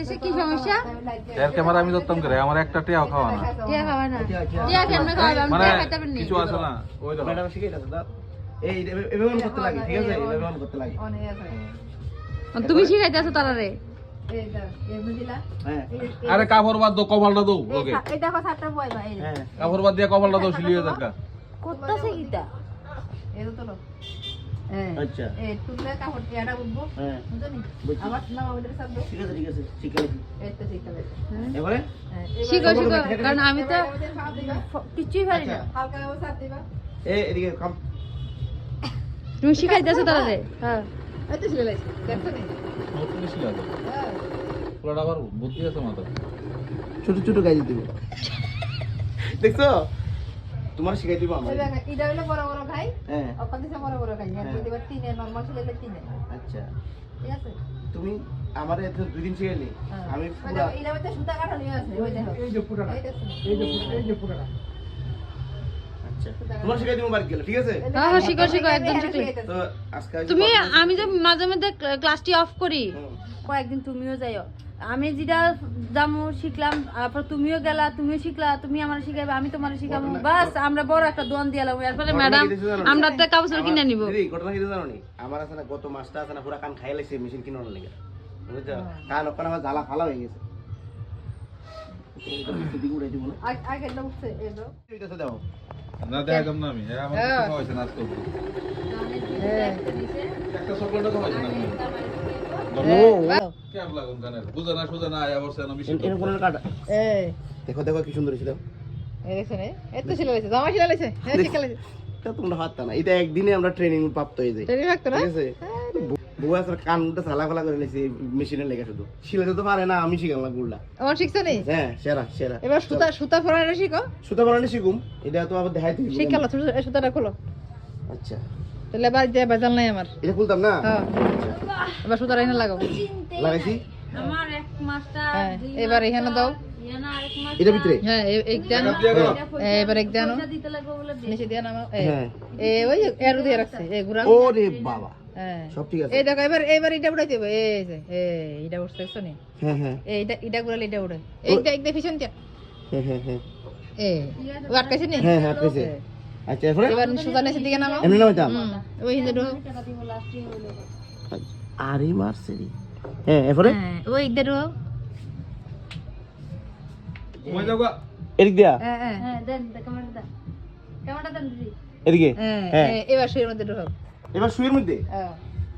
এসে কি সমস্যা? এর ক্যামেরা আমি ধরতাম করে আমার একটা টিয়াও খাওয়া না। টিয়া খাওয়া না। টিয়া কেমনে খাওয়াবে আমি মানে টিয়া খাইতে পারি কিছু আছে না? ওই দেখো ম্যাডাম শিখে দাও এই এভাবে করতে লাগে ঠিক আছে? এভাবে অন করতে লাগে। তুমি শিখাইতেছো তারা রে। হ্যাঁ। আরে কাপড় বাদ দাও কপালটা দাও ওকে। এই দেখো সাতটা বয় ভাই হ্যাঁ কাপড় বাদ দিয়ে কপালটা দাও সিলিয়ে দেখা করতেছে কিটা আচ্ছা। হ্যাঁ। বুঝছি। ঠিক আছে ঠিক আছে শিখে গেছি এবারে? শিখো শিখো কারণ আমি তো কিছুই পারি না। এ এদিকে কাম। তুমি শিখাইতেছো তারা রে হ্যাঁ। পুরোটা আবার বুদ্ধি আছে মাথা ছোট ছোট গাই দিতে দেখছ? তোমার শিখাই দিব আমার। এটা হলো বড় বড় খাই হ্যাঁ। অপর দিছে বড় বড় খাই আর দিব যদি এবার তিনে নরমাল ছিল তিনে। আচ্ছা। ঠিক আছে? তুমি আমার এত দুই দিন শিখাইলে হ্যাঁ। আমি পুরো এটা সুতা মধ্যে সুতা কাটানো আছে ওই দেখো এই যে পুরোটা এই যে আচ্ছা তোমার শিখাই দিব বাড়ি গেলে ঠিক আছে? হ্যাঁ হ্যাঁ শিখো শিখো একদম শিখো। তো আজকে তুমি আমি যে মাঝে মধ্যে ক্লাসটি অফ করি। কয়েকদিন তুমিও যাইও। আমি যেটা জামু শিখলাম তারপর তুমিও গেলা তুমিও শিখলা তুমি আমার শিখাইবে আমি তোমার শিখাবো বাস আমরা বড় একটা দোয়ান দিয়ালাম এরপরে ম্যাডাম? আমরা তো কাপড় কিনে নিব। ঘটনা কি জানো নি? আমার আছে না গত মাসটা আছে না পুরা কান খাই লাগছে মেশিন কিনার লেগে। বুঝছ? কান ওখানে আমার জ্বালা ফালা হয়ে গেছে। আগে দাও। না দেখাম না আমি। হ্যাঁ। আমার একটা চকলেটও খাওয়াইছে না কাটা? এই। দেখো দেখো কি সুন্দর ছিল এই দেখছ না। এত ছিল জামা ছিল লাইছে হ্যাঁ ঠিক লাইছে এটা তোমরা হাত না। এটা একদিনে আমরা ট্রেনিং প্রাপ্ত হয়ে যাই। তেরি ঠিক আছে? বউ আসলে কানটা চালা ফালা করে নিয়েছে মেশিনের লেগে শুধু। শিলাতে তো পারে না আমি শিখালাম গুলটা আমার শিখছো নি? হ্যাঁ সেরা সেরা। এবার সুতা সুতা ফরানো শিখো। সুতা বানানো শিখুম এটা তো আবার দেখাইতে হবে। শিখালো সুতাটা খোলো। আচ্ছা। তাহলে এবার যে বাজাল নাই আমার। এটা খুলতাম না? হ্যাঁ। এবার সুতাটা এনে লাগাও লাগাইছি? আমার এক মাসটা হ্যাঁ এবার এখানে দাও। এটা ভিতরে? হ্যাঁ দেন। এবার এক দেন। দিতে লাগবে বলে নিচে দিয়ে নামাও। এই ওই এরু দিয়ে রাখছে। ঘুরাও। ওরে বাবা। সব ঠিক আছে। এই দেখো এবার এবার এটা উড়াইতে হবে। এই যে এই এটা উঠছে দেখছ হ্যাঁ হ্যাঁ। এইটা এটা ঘুরালে এটা উড়ে। এইটা একটা পিছন দিয়া। হ্যাঁ হ্যাঁ হ্যাঁ। এই ও আটকাইছে নি? হ্যাঁ হ্যাঁ পেছে আচ্ছা এরপরে? এবার সুতা নিচে দিকে নামাও। এমনি নামাইতাম ওই হিন্দে ঢো আরে মারছে রে। হ্যাঁ এরপরে? হ্যাঁ ওই এদিক দিয়া? হ্যাঁ হ্যাঁ। হ্যাঁ দেন ক্যামেরাটা দেন। ক্যামেরাটা দেন দিদি। এদিকে? হ্যাঁ হ্যাঁ। এবার শুয়ের মধ্যে ঢো এবার শুয়ের মধ্যে?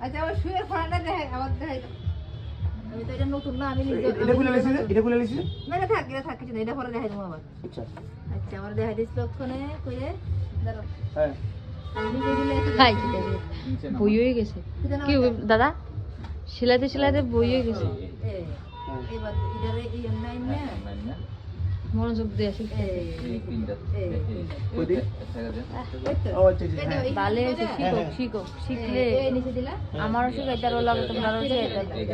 আচ্ছা আবার শুয়ের ফড়াটা দেখাই আবার দেখাই আমি তো এটা নতুন না আমি নিজে এটা খুলে লাইছি এটা খুলে লাইছি না এটা থাক এটা থাক কিছু না এটা পরে দেখাই দেবো আবার। আচ্ছা। আচ্ছা আমার দেখাই দিস লক্ষণে দাঁড়াও। হ্যাঁ। বই হয়ে গেছে। কি দাদা? সিলাইতে সিলাইতে বই হয়ে গেছে। এই, এবার অনলাইন না মনোযোগ দিয়ে আসি এই এই কই দি ওই তো। ও আচ্ছা আচ্ছা হ্যাঁ ভালো শিখো শিখো শিখলে এই নিচে দিলা আমারও শিখাইতে আরও লাগে তোমরাও শিখাইতে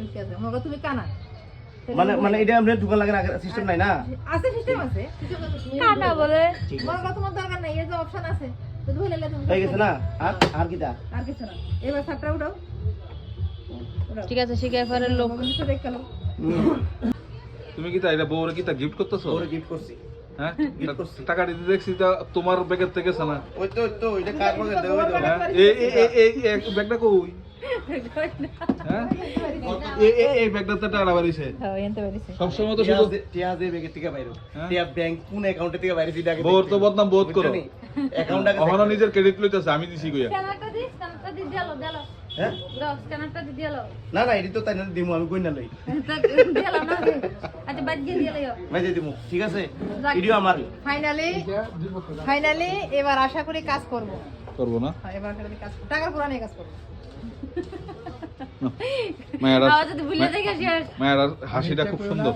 ঢুকে তুমি কানা মানে মানে এটা আমরা দোকান লাগার সিস্টেম নাই না আছে সিস্টেম আছে কানা বলে ঠিক আছে মগা তোমার দরকার নাই এই যে অপশন আছে তো ধরে লে তুমি হয়ে গেছে না আর আর কিটা আর কিছু না এবার সাতটা উঠাও ঠিক আছে শিখাই পরে লোক মগা দেখ তুমি কি তাই এটা বউরে কি তা গিফট করতেছো? ওরে গিফট করছি। হ্যাঁ? টাকা দিতে দেখছি তা তোমার ব্যাগের থেকে ওই তো ওই তো কার এই ব্যাগটা কই? তো সবসময় তো শুধু টিয়া দে ব্যাগের থেকে বাইরে? টিয়া ব্যাংক কোন অ্যাকাউন্টে থেকে বাইরে আগে তো বদনাম বোধ করো। অ্যাকাউন্ট আগে নিজের ক্রেডিট লইতেছে আমি দিছি কইয়া। হ্যাঁ? না না এটি তো তাই না দিমু আমি কই না লই আচ্ছা বাদ দিয়ে দিয়ালো ভাই দিয়ে দিমু ঠিক আছে? ভিডিও আমার। ফাইনালি ফাইনালি এবার আশা করি কাজ করব। করব না? হ্যাঁ, এবার আশা করি কাজ করব। টাকার পুরানি কাজ করব। মায়ের হাসিটা খুব সুন্দর।